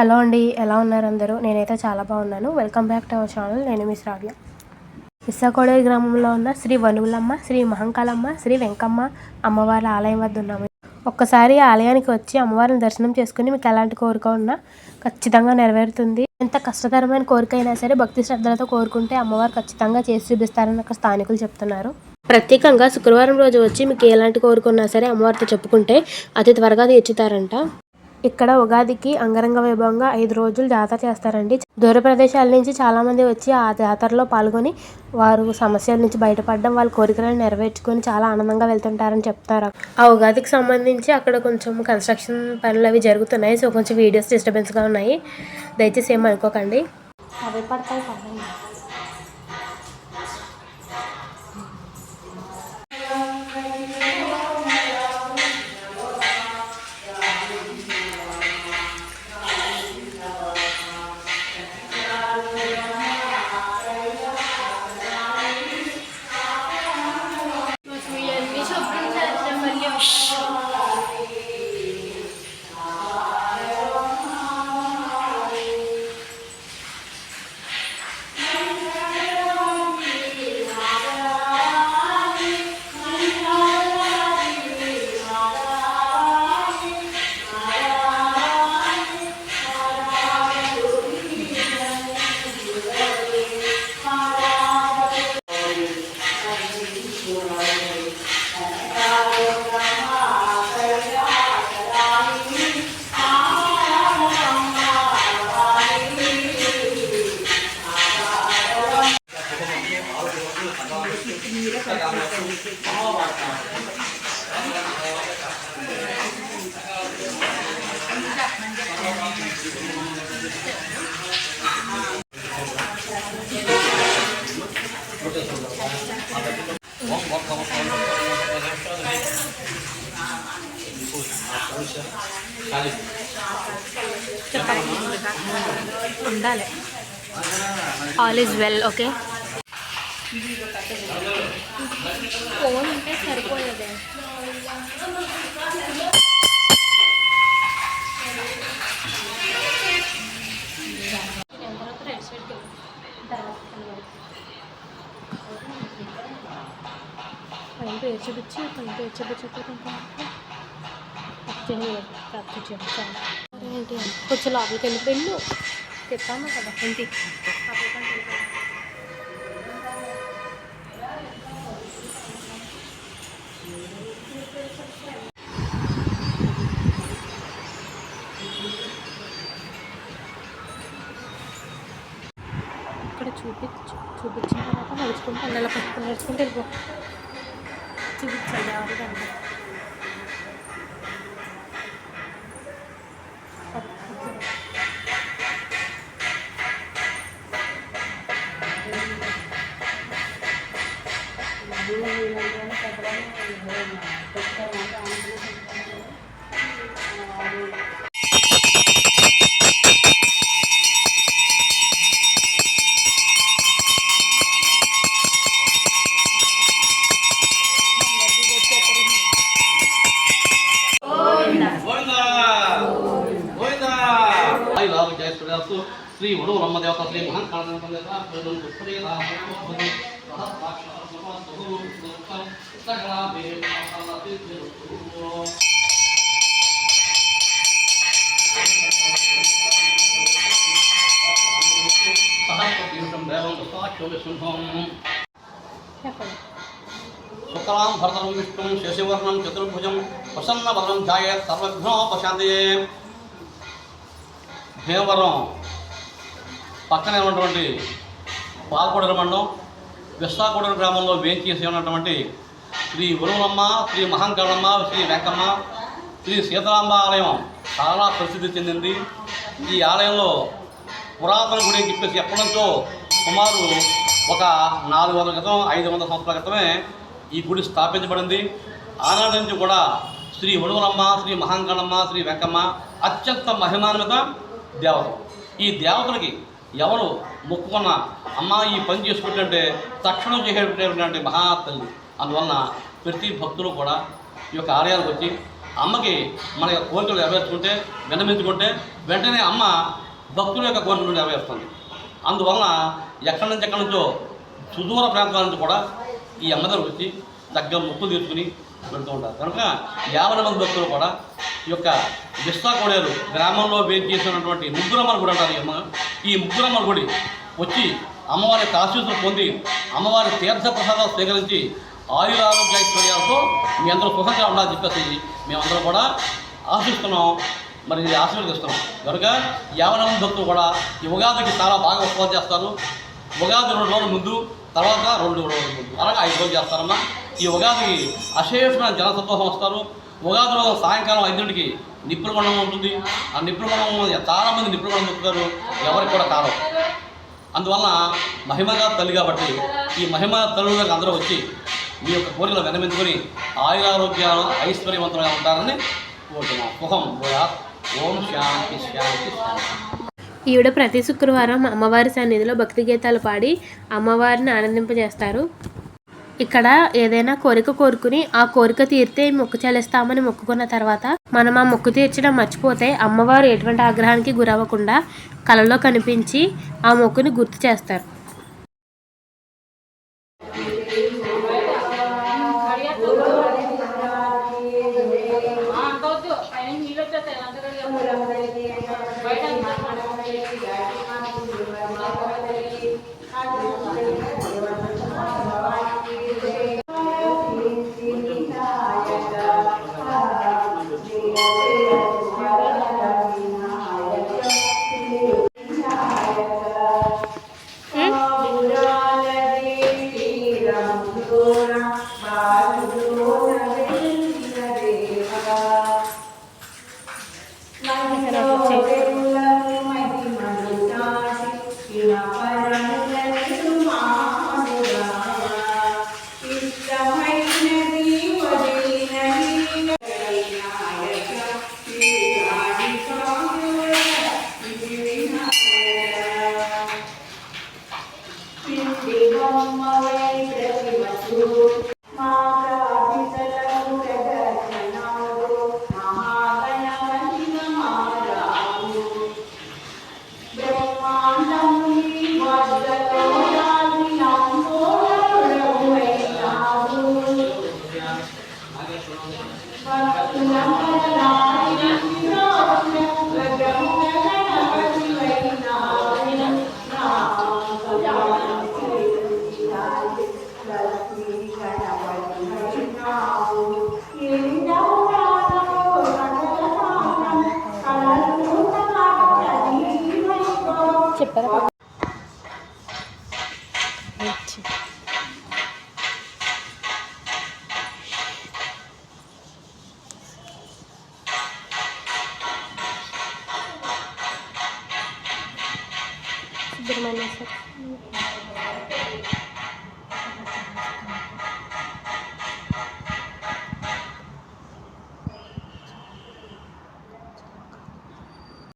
Hello అండి ఎలా ఉన్నారు అందరూ? నేనైతే చాలా బాగున్నాను. Welcome back to our channel నేను మీ శ్రావ్య. ఇస్సాకోడేరు గ్రామంలో ఉన్న శ్రీ వనువులమ్మ శ్రీ మహంకాళమ్మ శ్రీ వెంకమ్మ అమ్మవారి ఆలయం వద్ద ఉన్నాము. ఒక్కసారి ఆలయానికి వచ్చి అమ్మవారిని దర్శనం చేసుకుని మీకు ఎలాంటి కోరిక ఉన్నా ఖచ్చితంగా నెరవేరుతుంది. ఎంత కష్టతరమైన కోరిక అయినా సరే భక్తి శ్రద్ధలతో కోరుకుంటే అమ్మవారు ఖచ్చితంగా చేసి చూపిస్తారని అక్కడ స్థానికులు చెప్తున్నారు. ప్రత్యేకంగా శుక్రవారం రోజు వచ్చి మీకు ఎలాంటి కోరుకున్నా సరే అమ్మవారితో చెప్పుకుంటే అతి త్వరగా తీర్చుతారంట. ఇక్కడ ఉగాదికి అంగరంగ వైభవంగా ఐదు రోజులు జాతర చేస్తారండి. దూర ప్రదేశాల నుంచి చాలామంది వచ్చి ఆ జాతరలో పాల్గొని వారు సమస్యల నుంచి బయటపడడం వాళ్ళ కోరికలను నెరవేర్చుకొని చాలా ఆనందంగా వెళ్తుంటారని చెప్తారు. ఆ ఉగాదికి సంబంధించి అక్కడ కొంచెం కన్స్ట్రక్షన్ పనులు అవి జరుగుతున్నాయి. సో కొంచెం వీడియోస్ డిస్టర్బెన్స్గా ఉన్నాయి. దయచేసి ఏం అనుకోకండి. అవి పడతాయి ఉండాలి all is well okay Phone ఉంటే సరిపోయేదే పైన పేరు చూపించి పైన పేరు చూపించకపోతే ఏంటి కొంచెం లోపలికి వెళ్ళి చెప్పాము కదా ఏంటి ఇక్కడ చూపించు చూపించిన తర్వాత నడుచుకుంటూ వెళ్ళాలి పట్టుకుని నడుచుకుంటూ వెళ్ళిపో చూపించాలి ఎవరికంటే అంటే గోవిందా ఐ లాభ జయ శ్రీరాస్తు శ్రీ వడు బ్రహ్మ దేవత శ్రీ మహంకాళ దేవత ప్రజలు పుష్పదేవ సహస్రం దేవం దశాక్షోభం చెప్పండి శుక్లాం భీమవరం పక్కనే ఉన్నటువంటి పాల్కొడల మండలం విశాఖగూడెం గ్రామంలో వేంచేసి ఉన్నటువంటి శ్రీ ఉరుమలమ్మ శ్రీ మహంకాళమ్మ శ్రీ వెంకమ్మ శ్రీ సీతారాంబ ఆలయం చాలా ప్రసిద్ధి చెందింది. ఈ ఆలయంలో పురాతన గుడి అని చెప్పేసి ఎప్పటి నుంచో సుమారు ఒక నాలుగు వందల క్రితం ఐదు వందల సంవత్సరాల క్రితమే ఈ గుడి స్థాపించబడింది. ఆనాటి నుంచి కూడా శ్రీ ఉడుమలమ్మ శ్రీ మహాంకాళమ్మ శ్రీ వెంకమ్మ అత్యంత మహిమాన్విత దేవతలు. ఈ దేవతలకి ఎవరు మొక్కుకున్న అమ్మ ఈ పని చేసుకుంటే తక్షణం చేసేటటువంటి మహా తల్లి అందువలన ప్రతి భక్తులు కూడా ఈ యొక్క ఆలయాలకు వచ్చి అమ్మకి మన యొక్క కోరికలు నెరవేర్చుకుంటే విన్నమించుకుంటే వెంటనే అమ్మ భక్తుల యొక్క కోరికలు నెరవేరుస్తుంది. అందువలన ఎక్కడి నుంచి ఎక్కడి నుంచో సుదూర ప్రాంతాల నుంచి కూడా ఈ అమ్మ వచ్చి దగ్గర ముక్కు తీసుకుని వెళ్తూ ఉంటారు. కనుక యాభై మంది భక్తులు కూడా ఈ యొక్క విస్తా కోడేరు గ్రామంలో వేచి చేసినటువంటి ముగ్గురమ్మల గుడి అంటారు ఈ అమ్మ. ఈ ముగ్గురమ్మల గుడి వచ్చి అమ్మవారి ఆశీస్సులు పొంది అమ్మవారి తీర్థ ప్రసాదాలు స్వీకరించి ఆయుర ఆరోగ్యాలతో మీ అందరూ సుఖంగా ఉండాలని చెప్పేసి మేమందరం కూడా ఆశిస్తున్నాం. మరి ఇది ఆశీర్వదిస్తున్నాం. కనుక యావన భక్తులు కూడా ఈ ఉగాదికి చాలా బాగా ఉత్సవం చేస్తారు. ఉగాది రెండు రోజుల ముందు తర్వాత రెండు రోజుల ముందు. అలాగే ఐదు రోజులు చేస్తారమ్మా. ఈ ఉగాదికి అశేషమైన జన సంతోషం వస్తారు. ఉగాది రోజు సాయంకాలం ఐదింటికి నిప్పుల ఉంటుంది. ఆ నిప్పుల గుండం చాలా మంది నిప్పుల గుండం దొక్కుతారు ఎవరికి కూడా కాలం అందువలన మహిమగా తల్లి కాబట్టి ఈ మహిమ తల్లులకు అందరూ వచ్చి మీ యొక్క కోరికలు విన్నమించుకొని ఆయురారోగ్యాలు ఐశ్వర్యవంతంగా ఉంటారని కోరుతున్నాం. సుఖం ఓం శాంతి శాంతి శాంతి. ఈవిడ ప్రతి శుక్రవారం అమ్మవారి సన్నిధిలో భక్తి గీతాలు పాడి అమ్మవారిని ఆనందింపజేస్తారు. ఇక్కడ ఏదైనా కోరిక కోరుకుని ఆ కోరిక తీరితే మొక్కు చెల్లిస్తామని మొక్కుకున్న తర్వాత మనం ఆ మొక్కు తీర్చడం మర్చిపోతే అమ్మవారు ఎటువంటి ఆగ్రహానికి గురవ్వకుండా కలలో కనిపించి ఆ మొక్కుని గుర్తు చేస్తారు. చెప్పారా సుబ్రహ్మణ్య సార్